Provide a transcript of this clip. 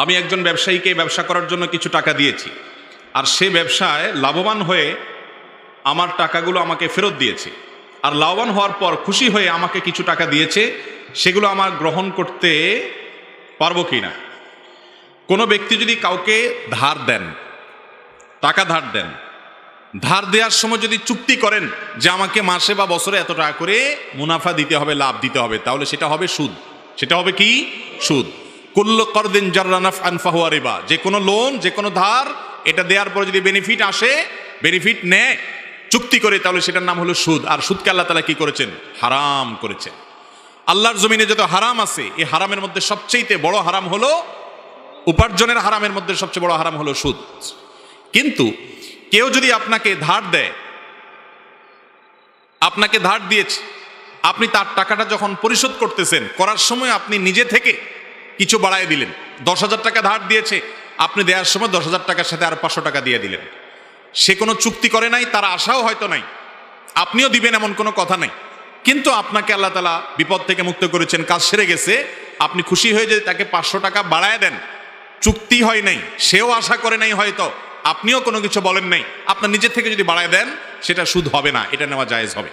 আমি একজন ব্যবসায়ীকে ব্যবসা করার জন্য কিছু টাকা দিয়েছি। আর সে ব্যবসায় লাভবান হয়ে আমার টাকাগুলো আমাকে ফেরত দিয়েছে। আর লাভবান হওয়ার পর খুশি হয়ে আমাকে কিছু টাকা দিয়েছে, সেগুলো আমার গ্রহণ করতে পারব কি না? কোনো ব্যক্তি যদি কাউকে ধার দেন, টাকা ধার দেন, ধার দেওয়ার সময় যদি চুক্তি করেন যে আমাকে মাসে বা বছরে এত টাকা করে মুনাফা দিতে হবে, লাভ দিতে হবে, তাহলে সেটা হবে সুদ। সেটা হবে কি? সুদ। কুল্ল করদিন জার্রানাফ আনফাহুয়া রিবা। যে কোনো লোন, যে কোনো ধার, এটা দেওয়ার পর যদি বেনিফিট আসে বেনিফিট নেয়, চুক্তি করে, তাহলে সেটার নাম হলো সুদ। আর সুদকে আল্লাহ তালা কি করেছেন? হারাম করেছেন। আল্লাহর জমিনে যত হারাম আছে, এই হারামের মধ্যে সবচেয়ে বড় হারাম হলো, উপার্জনের হারামের মধ্যে সবচেয়ে বড় হারাম হলো সুদ। কিন্তু কেউ যদি আপনাকে ধার দেয়, আপনাকে ধার দিয়েছে, আপনি তার টাকাটা যখন পরিশোধ করতেছেন, করার সময় আপনি নিজে থেকে কিছু বাড়ায় দিলেন। দশ হাজার টাকা ধার দিয়েছে, আপনি দেওয়ার সময় দশ হাজার টাকার সাথে আর পাঁচশো টাকা দিয়ে দিলেন। সে কোনো চুক্তি করে নাই, তার আশাও হয়তো নাই। আপনিও দিবেন এমন কোনো কথা নাই। কিন্তু আপনাকে আল্লাহ তালা বিপদ থেকে মুক্ত করেছেন, কাজ সেরে গেছে। আপনি খুশি হয়ে যে তাকে পাঁচশো টাকা বাড়ায় দেন, চুক্তি হয় নাই, সেও আশা করে নাই হয়তো, আপনিও কোনো কিছু বলেন নাই। আপনার নিজের থেকে যদি বাড়ায় দেন, সেটা সুদ হবে না, এটা নেওয়া জায়েজ হবে।